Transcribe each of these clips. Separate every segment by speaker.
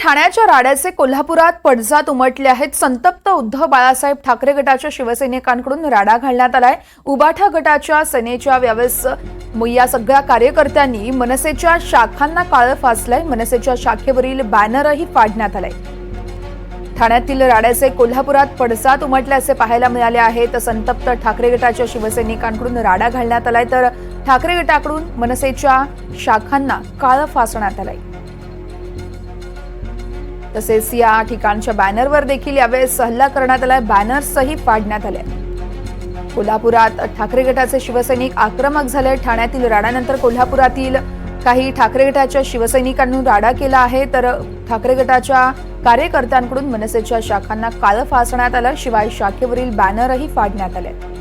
Speaker 1: ठाण्याच्या राड्याचे कोल्हापुरात पडझात उमटले आहेत. संतप्त उद्धव बाळासाहेब ठाकरे गटाच्या शिवसैनिकांकडून राडा घालण्यात आलाय. उबाठा गटाच्या सेनेच्या व्यावेस या सगळ्या कार्यकर्त्यांनी मनसेच्या शाखांना काळं फासलंय. मनसेच्या शाखेवरील बॅनरही फाडण्यात आलाय. ठाण्यातील राड्याचे कोल्हापुरात पडसाद उमटल्याचे पाहायला मिळाले आहे. तर संतप्त ठाकरे गटाच्या शिवसैनिकांकडून राडा घालण्यात आलाय. तर ठाकरे गटाकडून मनसेच्या शाखांना काळं फासण्यात आलाय. तसेच या ठिकाणच्या बॅनरवर देखील यावेळेस हल्ला करण्यात आलाय. बॅनर्सही पाडण्यात आले. कोल्हापुरात ठाकरे गटाचे शिवसैनिक आक्रमक झाले. ठाण्यातील राडानंतर कोल्हापुरातील काही ठाकरे गटाच्या शिवसैनिकांनी राडा केला आहे. तर ठाकरे गटाच्या कार्यकर्त्यांकडून मनसेच्या शाखांना काळं फासण्यात आलं. शिवाय शाखेवरील बॅनरही फाडण्यात आले.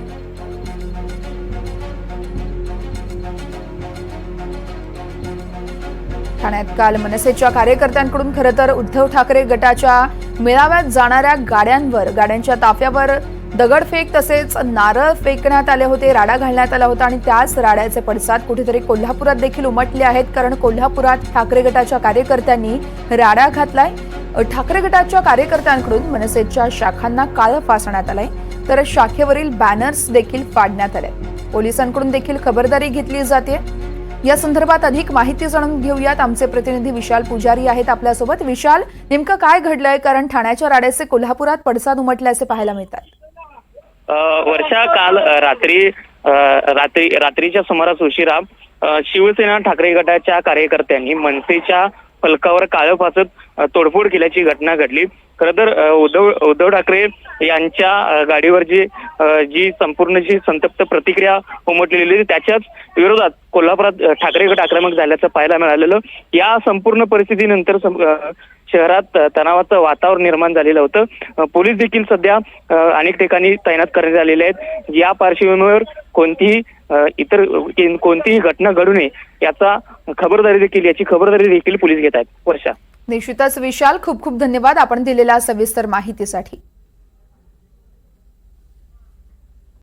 Speaker 1: ठाण्यात काल मनसेच्या कार्यकर्त्यांकडून खरं तर उद्धव ठाकरे गटाच्या मेळाव्यात जाणाऱ्या गाड्यांवर गाड्यांच्या ताफ्यावर दगडफेक तसेच नारळ फेकण्यात आले होते राडा घालण्यात आला होता आणि त्याच राड्याचे पडसाद कुठेतरी कोल्हापुरात देखील उमटले आहेत कारण कोल्हापुरात ठाकरे गटाच्या कार्यकर्त्यांनी राडा घातलाय. ठाकरे गटाच्या कार्यकर्त्यांकडून मनसेच्या शाखांना काळं फासण्यात आलंय. तर शाखेवरील बॅनर्स देखील पाडण्यात आले पोलिसांकडून देखील खबरदारी घेतली जाते या संदर्भात अधिक माहिती जाणून घेऊयात. आमचे प्रतिनिधी विशाल पुजारी आहेत आपल्यासोबत. विशाल नेमकं काय घडलंय? कारण ठाण्याच्या राड्याचे कोल्हापुरात पडसाद उमटल्याचे पाहायला मिळतात.
Speaker 2: वर्षा काल रात्री रात्री रात्रीच्या सुमारास उशिरा शिवसेना ठाकरे गटाच्या कार्यकर्त्यांनी मनसेच्या फलकावर काळं फासत तोडफोड केल्याची घटना घडली. खरं तर उद्धव उद्धव ठाकरे यांच्या गाडीवर जी जी संपूर्ण जी संतप्त प्रतिक्रिया उमटलेली होती त्याच्याच विरोधात कोल्हापुरात ठाकरे गट आक्रमक झाल्याचं पाहायला मिळालेलं. या संपूर्ण परिस्थितीनंतर शहरात तणावाचं वातावरण निर्माण झालेलं होतं. पोलीस देखील सध्या अनेक ठिकाणी तैनात करण्यात आलेले आहेत. या पार्श्वभूमीवर कोणतीही इतर कोणतीही घटना घडू नये याचा खबरदारी देखील याची खबरदारी देखील पोलीस घेत आहेत. वर्षा.
Speaker 1: निश्चितच विशाल खूप खूप धन्यवाद आपण दिलेल्या सविस्तर माहितीसाठी.